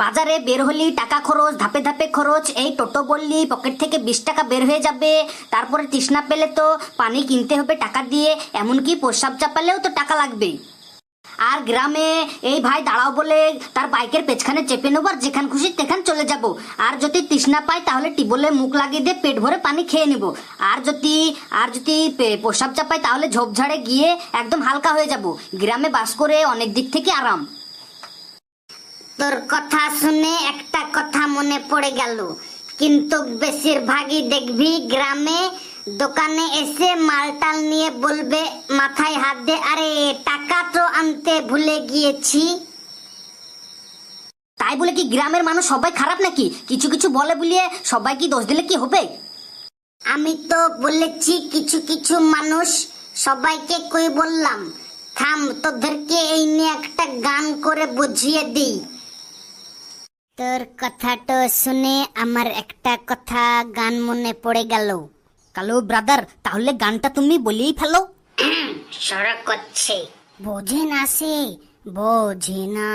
বাজারে বের হলি টাকা খরচ, ধাপে ধাপে খরচ। এই টোটো বললি পকেট থেকে বিশ টাকা বের হয়ে যাবে। তারপরে তৃষ্ণা পেলে তো পানি কিনতে হবে টাকা দিয়ে, এমনকি প্রস্রাব চাপালেও তো টাকা লাগবে। আর গ্রামে, এই ভাই দাঁড়াও বলে তার বাইকের পেছখানে চেপে নেব আর যেখান খুশি তেখান চলে যাব। আর যদি তৃষ্ণা পাই তাহলে টিবলে মুখ লাগিয়ে দিয়ে পেট ভরে পানি খেয়ে নেব। আর যদি আর যদি প্রস্রাব চাপাই তাহলে ঝোপঝাড়ে গিয়ে একদম হালকা হয়ে যাব। গ্রামে বাস করে অনেক দিক থেকে আরাম। তোর কথা শুনে একটা কথা মনে পড়ে গেল। কিন্তু বেশিরভাগই দেখবি গ্রামে দোকানে এসে মালটাল নিয়ে বলবে মাথায় হাত দে। আরে টাকা তো আনতে ভুলে গিয়েছি। তাই বলে কি গ্রামের মানুষ সবাই খারাপ নাকি? কিছু কিছু বলে বলিয়ে সবাই কি দোষ দিলে কি হবে? আমি তো বলেছি কিছু কিছু মানুষ সবাইকে কই বললাম থাম তোদেরকে এই নিয়ে একটা গান করে বুঝিয়ে দিই। তোর কথাটা শুনে আমার একটা কথা গান মনে পড়ে গেল। কালো ব্রাদার তাহলে গানটা তুমি বলেই ফেলো। সড়ক করছে। বোঝে না সে বোঝে না।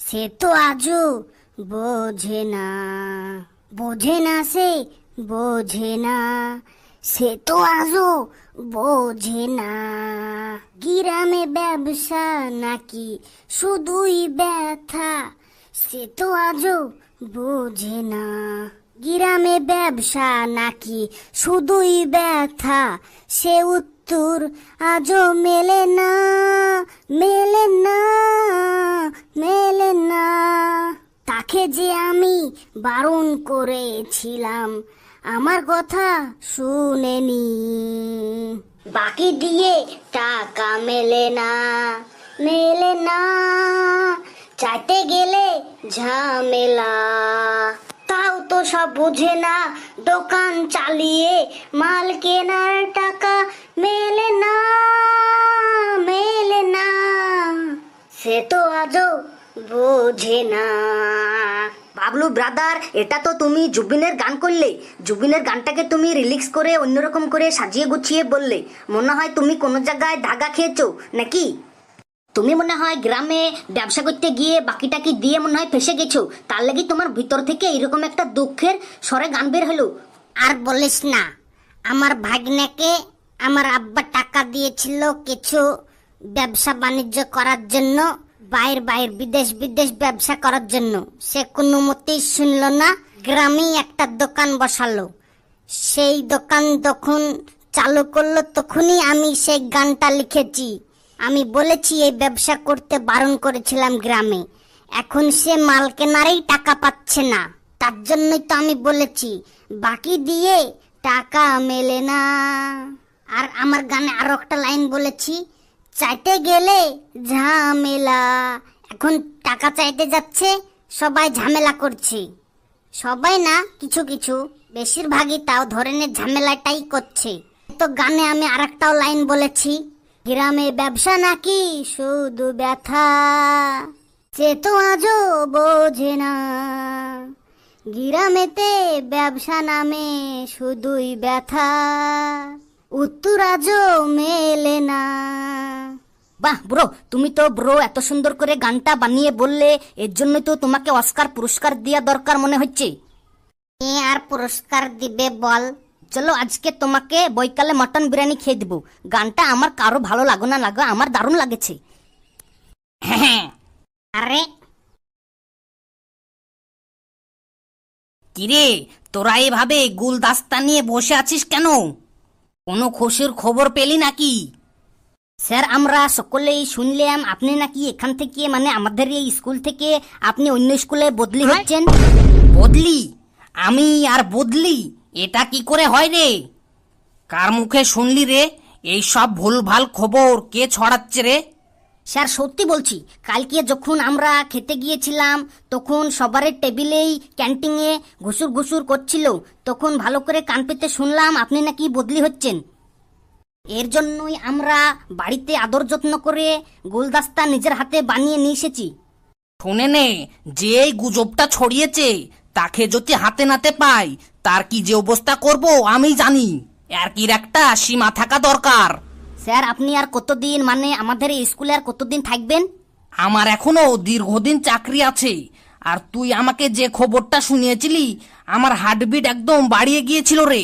সে তো আজও বোঝে না। বোঝে না সে বোঝে না। সে তো আজও বোঝে না। গিরামে ব্যবসা নাকি শুধুই ব্যথা। সে তো আজও বোঝে না। গ্রামে ব্যবসা নাকি শুধুই ব্যথা, সে উত্তর আজও মেলে না মেলে না মেলে না। তাকে যে আমি বারণ করেছিলাম, আমার কথা শুনেনি বাকি দিয়ে টাকা মেলে না মেলে না। চাইতে গেলে ঝামেলা। তাও তো সব বুঝে না, দোকান চালিয়ে মাল কেনার টাকা মেলে না মেলে না। সে তো আজও বোঝে না। বাবলু ব্রাদার, এটা তো তুমি জুবিনের গান করলে। জুবিনের গানটাকে তুমি রিলিক্স করে অন্যরকম করে সাজিয়ে গুছিয়ে বললে। মনে হয় তুমি কোনো জায়গায় ধাগা খেয়েছো, নাকি? তুমি মনে হয় গ্রামে ব্যবসা করতে গিয়ে বাকিটাকি দিয়ে মনে হয় ফেসে গেছো? তার লাগি তোমার ভিতর থেকে এরকম একটা দুঃখের স্বরে গান বের হলো। আর বলিস না, আমার ভাগ্নেকে আমার আব্বা টাকা দিয়েছিল কিছু ব্যবসা বাণিজ্য করার জন্য, বাইর বাইর বিদেশ বিদেশ ব্যবসা করার জন্য। সে কোনো মতেই শুনলো না, গ্রামেই একটা দোকান বসালো। সেই দোকান যখন চালু করল, তখনই আমি সেই গানটা লিখেছি। আমি বলেছি, এই ব্যবসা করতে বারণ করেছিলাম গ্রামে। এখন সে মাল কেনারেই টাকা পাচ্ছে না। তার জন্যই তো আমি বলেছি, বাকি দিয়ে টাকা মেলে না। আর আমার গানে আরও একটা লাইন বলেছি, চাইতে গেলে ঝামেলা। এখন টাকা চাইতে যাচ্ছে, সবাই ঝামেলা করছে। সবাই না, কিছু কিছু। বেশিরভাগই তাও ধরনের ঝামেলাটাই করছে। তো গানে আমি আরেকটাও লাইন বলেছি গ্রামে ব্যবসা নাকি শুধু ব্যথা? সে তো আজও বোঝে না। গ্রামেতে ব্যবসা নামে শুধুই ব্যথা। উত্তর আজও মেলে না। বাহ ব্রো তুমি তো ব্রো এত সুন্দর করে গানটা বানিয়ে বললে এর জন্য তো তোমাকে অস্কার পুরস্কার দেওয়া দরকার মনে হচ্ছে। আর পুরস্কার দিবে বল? চলো আজকে তোমাকে বৈকালে মটন বিরিয়ানি খেয়ে দিব। গানটা আমার কারও ভালো লাগো না লাগো আমার দারুণ লাগেছে। হ্যাঁ আরে। কিরে তোরা এভাবে গুলদাস্তা নিয়ে বসে আছিস কেন? কোনো খুশির খবর পেলি নাকি? স্যার আমরা সকলেই শুনলাম আপনি নাকি এখান থেকে মানে আমাদের এই স্কুল থেকে আপনি অন্য স্কুলে বদলি হচ্ছেন? বদলি? আমি আর বদলি? এটা কি করে হয় রে? কার মুখে শুনলি রে? এই সব ভুলভাল খবর কে ছড়াচ্ছে রে? স্যার সত্যি বলছি কালকে যখন আমরা খেতে গিয়েছিলাম তখন সবারের টেবিলেই ক্যান্টিনে ঘুষুর ঘুষুর করছিল। তখন ভালো করে কান পেতে শুনলাম আপনি নাকি বদলি হচ্ছেন। এর জন্যই আমরা বাড়িতে আদর যত্ন করে গোলদাস্তা নিজের হাতে বানিয়ে নিয়ে এসেছি। শুনে নে যে এই গুজবটা ছড়িয়েছে তাকে যদি হাতে নাতে পাই তার কি যে অবস্থা করব আমি জানি। আর কি একটা সীমা থাকা দরকার? স্যার আপনি আর কতদিন মানে আমাদের এই স্কুলে আর কতদিন থাকবেন? আমার এখনও দীর্ঘদিন চাকরি আছে আর তুই আমাকে যে খবরটা শুনিয়েছিলি আমার হার্টবিট একদম বাড়িয়ে গিয়েছিল রে।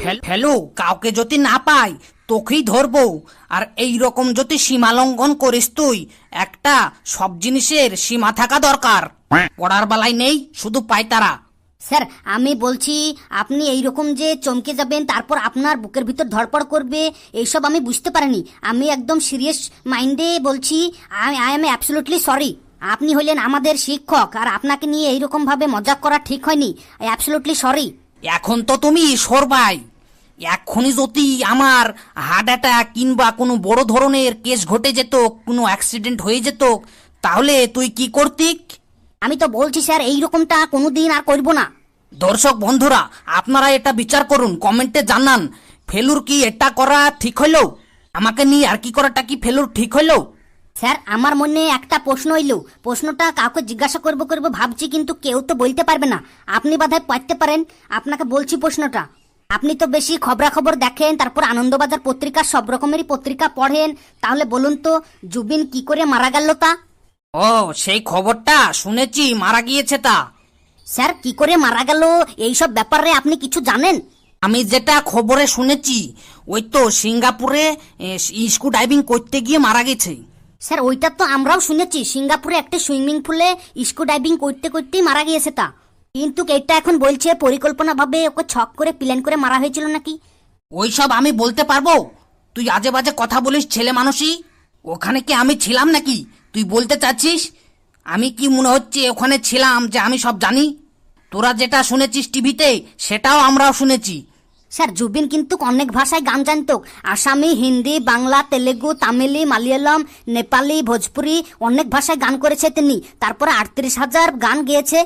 ফেল- ফেলু কাউকে যদি না পাই তোকেই ধরবো। আর এই রকম যদি সীমা লঙ্ঘন করিস তুই একটা সব জিনিসের সীমা থাকা দরকার। পড়ার বেলায় নেই শুধু পায়তারা। স্যার আমি বলছি আপনি এই রকম যে চমকে যাবেন তারপর আপনার বুকের ভিতর ধড়পড় করবে এইসব আমি বুঝতে পারিনি। আমি একদম সিরিয়াস মাইন্ডে বলছি I I am absolutely sorry. আপনি হলেন আমাদের শিক্ষক আর আপনাকে নিয়ে এইরকম ভাবে মজাক করা ঠিক হয়নি। I absolutely sorry. এখন তো তুমি সরবাই এক্ষুনি যদি আমার হার্ট অ্যাটাক কিংবা কোনো বড় ধরনের কেস ঘটে যেত কোনো অ্যাক্সিডেন্ট হয়ে যেত তাহলে তুই কি করতিক? আমি তো বলছি স্যার এইরকমটা কোনোদিন আর করব না। দর্শক বন্ধুরা আপনারা এটা বিচার করুন কমেন্টে জানান ফেলুর কি এটা করা ঠিক হইল? আমাকে নিয়ে আর কি করাটা কি ফেলুর ঠিক হইল? স্যার আমার মনে একটা প্রশ্ন হইল প্রশ্নটা কাউকে জিজ্ঞাসা করব করব ভাবছি কিন্তু কেউ তো বলতে পারবে না। আপনি বাধায় পারতে পারেন আপনাকে বলছি প্রশ্নটা। আপনি তো বেশি খবরাখবর দেখেন তারপর আনন্দবাজার পত্রিকা সব রকমেরই পত্রিকা পড়েন। তাহলে বলুন তো জুবিন কি করে মারা গেল তা? ও সেই খবরটা শুনেছি মারা গিয়েছে তা। স্যার কি করে মারা গেল? এইসব ব্যাপারে আপনি কিছু জানেন? আমি যেটা খবরে শুনেছি ওই তো সিঙ্গাপুরে স্কু ডাইভিং করতে গিয়ে মারা গেছে। স্যার, ওইটা তো আমরাও শুনেছি। সিঙ্গাপুরে একটা সুইমিং পুলে স্কু ডাইভিং করতে করতেই মারা গিয়েছে তা। কিন্তু এটা এখন বলছে পরিকল্পনা ভাবে ওকে ছক করে প্ল্যান করে মারা হয়েছিল নাকি? ওইসব আমি বলতে পারব? তুই আজে বাজে কথা বলিস, ছেলে মানুষই? ওখানে কি আমি ছিলাম নাকি? তুই বলতে চাচ্ছিস? আমি কি মনে হচ্ছে ওখানে ছিলাম যে আমি সব জানি? তোরা যেটা শুনেছিস টিভিতে, সেটাও আমরাও শুনেছি। স্যার, জুবিন কিন্তু অনেক ভাষায় গান জানতো। আসামি, হিন্দি, বাংলা, তেলেগু, তামিলি, মালয়ালম, নেপালি, ভোজপুরি অনেক ভাষায় গান করেছে তিনি। তারপরে আটত্রিশ হাজার গান গেয়েছে।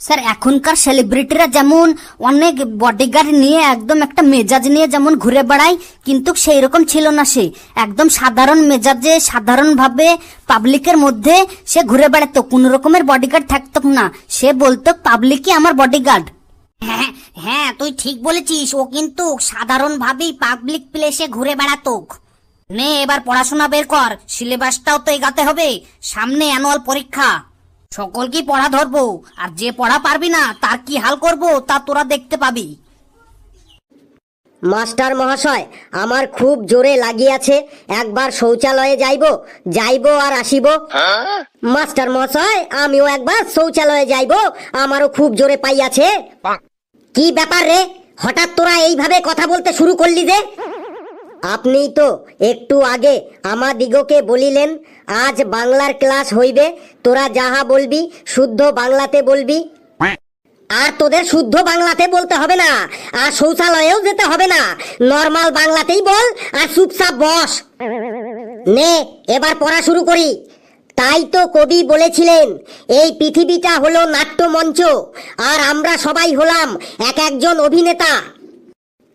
স্যার, এখনকার সেলিব্রিটিরা যেমন অনেক বডিগার্ড নিয়ে, একদম একটা মেজাজ নিয়ে যেমন ঘুরে বেড়ায়, কিন্তু সেই রকম ছিল না সে। একদম সাধারণ মেজাজে, সাধারণভাবে পাবলিকের মধ্যে সে ঘুরে বেড়াতো। কোনো রকমের বডিগার্ড থাকতো না। সে বলতো, পাবলিকই আমার বডিগার্ড হ্যাঁ হ্যাঁ তুই ঠিক বলেছিস। ও কিন্তু সাধারণভাবেই পাবলিক প্লেসে ঘুরে বেড়াতো। নে, এবার পড়াশোনা বের কর। সিলেবাসটাও তো এগাতে হবে। সামনে অ্যানুয়াল পরীক্ষা। সকলকেই পড়া ধরবো। আর যে পড়া পারবি না, তার কি হাল করব, তা তোরা দেখতে পাবি। মাস্টার মহাশয় আমার খুব জোরে লাগিয়াছে একবার শৌচালয়ে যাইব যাইব আর আসিব। মাস্টার মহাশয় আমিও একবার শৌচালয়ে যাইব আমারও খুব জোরে পাইয়াছে। কি ব্যাপার রে? হঠাৎ তোরা এইভাবে কথা বলতে শুরু করলি যে? আপনি তো একটু আগে আমাদিগকে বলিলেন আজ বাংলার ক্লাস হইবে তোরা যাহা বলবি শুদ্ধ বাংলাতে বলবি। আর তোদের শুদ্ধ বাংলাতে বলতে হবে না। আর শৌচালয়েও যেতে হবে না। নর্মাল বাংলাতেই বল আর চুপচাপ বস। নে, এবার পড়া শুরু করি। তাই তো কবি বলেছিলেন, এই পৃথিবীটা হলো নাট্যমঞ্চ, আর আমরা সবাই হলাম এক একজন অভিনেতা।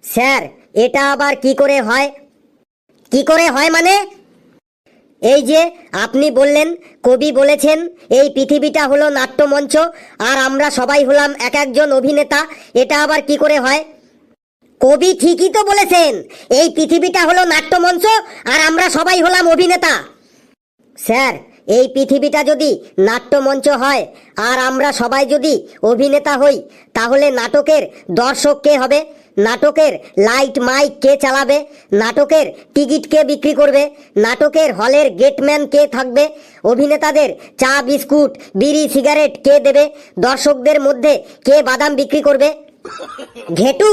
স্যার, এটা আবার কি করে হয়? কি করে হয় মানে? এই যে আপনি বললেন, কবি বলেছেন, এই পৃথিবীটা হলো নাট্যমঞ্চ, আর আমরা সবাই হলাম এক একজন অভিনেতা, এটা আবার কি করে হয়? কবি ঠিকই তো বলেছেন, এই পৃথিবীটা হলো নাট্যমঞ্চ, আর আমরা সবাই হলাম অভিনেতা। স্যার এই পৃথিবীটা যদি নাট্যমঞ্চ হয়, আর আমরা সবাই যদি অভিনেতা হই, তাহলে নাটকের দর্শক কে হবে? নাটকের লাইট মাইক কে চালাবে? নাটকের টিকিট কে বিক্রি করবে? নাটকের হলের গেটম্যান কে থাকবে? অভিনেতাদের চা, বিস্কুট, বিড়ি, সিগারেট কে দেবে? দর্শকদের মধ্যে কে বাদাম বিক্রি করবে? ঘেটু,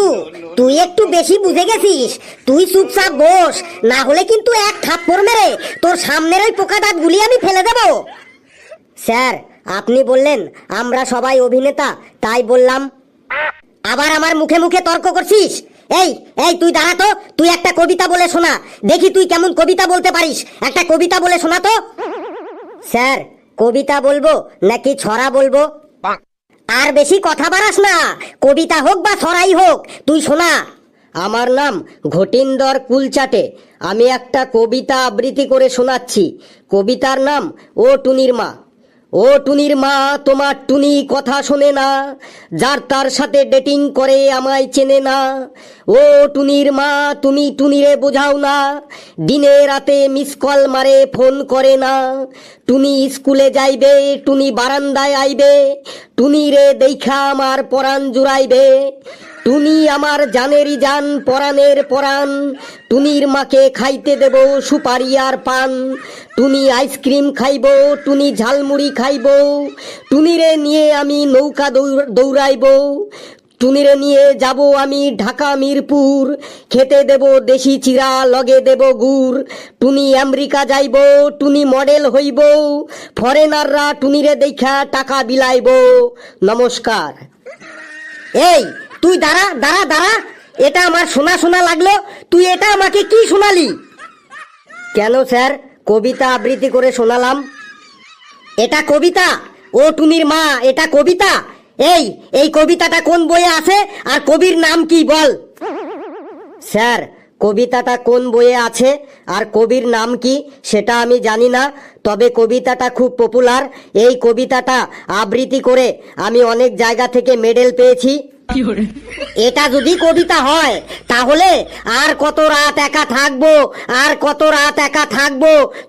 তুই একটু বেশি বুঝে গেছিস। তুই চুপচাপ বস, না হলে কিন্তু এক থাপ্পড় মেরে তোর সামনের ওই পোকা দাঁতগুলি আমি ফেলে দেব। স্যার, আপনি বললেন আমরা সবাই অভিনেতা, তাই বললাম। আবার আমার মুখে মুখে তর্ক করছিস? এই এই, তুই দাঁড়া তো, তুই একটা কবিতা বলে শোনা। দেখি তুই কেমন কবিতা বলতে পারিস। একটা কবিতা বলে শোনা তো। স্যার, কবিতা বলব নাকি ছড়া বলব? আর বেশি কথা বাড়াস না। কবিতা হোক বা সরাই হোক, তুই শোনা। আমার নাম ঘটিন্দর কুলচাটে। আমি একটা কবিতা আবৃত্তি করে শোনাচ্ছি। কবিতার নাম ও টুনির মা। ও টুনির মা, তোমার টুনি কথা শোনে না। যার তার সাথে ডেটিং করে, আমায় চেনে না। ও টুনির মা, তুমি টুনিরে বোঝাও না। দিনে রাতে মিস কল মারে ফোন করে না। টুনি স্কুলে যাইবে, টুনি বারান্দায় আইবে। টুনিরে দেখা আমার পরাণ জুড়াইবে। টুনি আমার জানেরই জান, পরাণের পরাণ। টুনির মাকে খাইতে দেব সুপারি আর পান। টুনি আইসক্রিম খাইব, টুনি ঝালমুড়ি খাইব। টুনিরে নিয়ে আমি নৌকা দৌড়- দৌড়াইব। টুনিরে নিয়ে যাব আমি ঢাকা মিরপুর। খেতে দেব দেশি চিরা, লগে দেব গুড়। টুনি আমেরিকা যাইব, টুনি মডেল হইব। ফরেনাররা টুনিরে দেখা টাকা বিলাইব। নমস্কার। এই তুই দাঁড়া দাঁড়া দাঁড়া। এটা আমার শোনা শোনা লাগল। তুই এটা আমাকে কি শোনালি? কেন স্যার? কবিতা আবৃত্তি করে শোনালাম। এটা কবিতা? ও টুনির মা, এটা কবিতা? এই এই কবিতাটা কোন বইয়ে আছে? আর কবির নাম কি বল? স্যার, কবিতাটা কোন বইয়ে আছে? আর কবির নাম কি? সেটা আমি জানি না। তবে কবিতাটা খুব পপুলার এই কবিতাটা আবৃত্তি করে আমি অনেক জায়গা থেকে মেডেল পেয়েছি। এটা যদি কবিতা হয়, তাহলে আর কত রাত একা থাকব, আর কত রাত একা থাকব,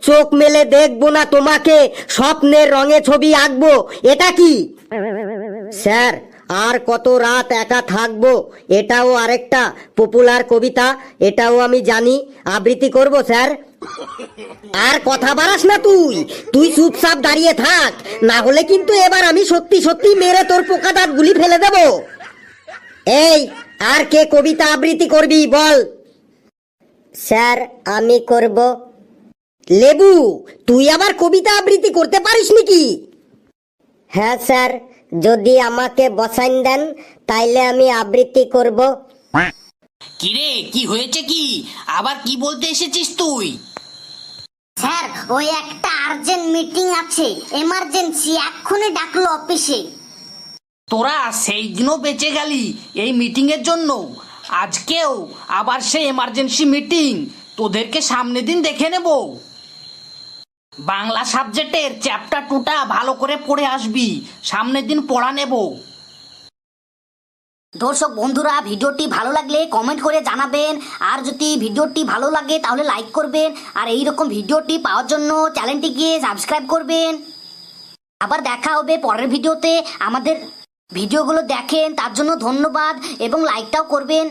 চোখ মেলে দেখব না তোমাকে, স্বপ্নের রঙে ছবি আঁকবো, এটা কি? স্যার, আর কত রাত একা থাকব, এটাও আরেকটা পপুলার কবিতা, এটাও আমি জানি, আবৃত্তি করব, স্যার। আর কথা বাড়াস না তুই তুই চুপচাপ দাঁড়িয়ে থাক, না হলে কিন্তু এবার আমি সত্যি সত্যি মেরে তোর পোকা দাঁতগুলি ফেলে দেব। এই আর কে কবিতা আবৃত্তি করবি বল। স্যার আমি করব। লেবু তুই আবার কবিতা আবৃত্তি করতে পারিস নাকি? হ্যাঁ স্যার যদি আমাকে বসাইন দেন তাইলে আমি আবৃত্তি করব। কিরে কি হয়েছে কি? আবার কি বলতে এসেছিস তুই? স্যার ওই একটা আর্জেন্ট মিটিং আছে এমার্জেন্সি এক্ষুনি ডাকলো অফিসে। তোরা সেই দিনও বেঁচে গেলি এই মিটিং এর জন্য। আজকেও আবার সেই এমার্জেন্সি মিটিং তোদেরকে সামনে দিন দেখে নেব। বাংলা সাবজেক্টের চ্যাপ্টার টুটা ভালো করে পড়ে আসবি। সামনের দিন পড়া নেব। দর্শক বন্ধুরা, ভিডিওটি ভালো লাগলে কমেন্ট করে জানাবেন। আর যদি ভিডিওটি ভালো লাগে তাহলে লাইক করবেন। আর এই রকম ভিডিওটি পাওয়ার জন্য চ্যানেলটিকে সাবস্ক্রাইব করবেন। আবার দেখা হবে পরের ভিডিওতে। আমাদের ভিডিওগুলো দেখেন তার জন্য ধন্যবাদ এবং লাইকটাও করবেন।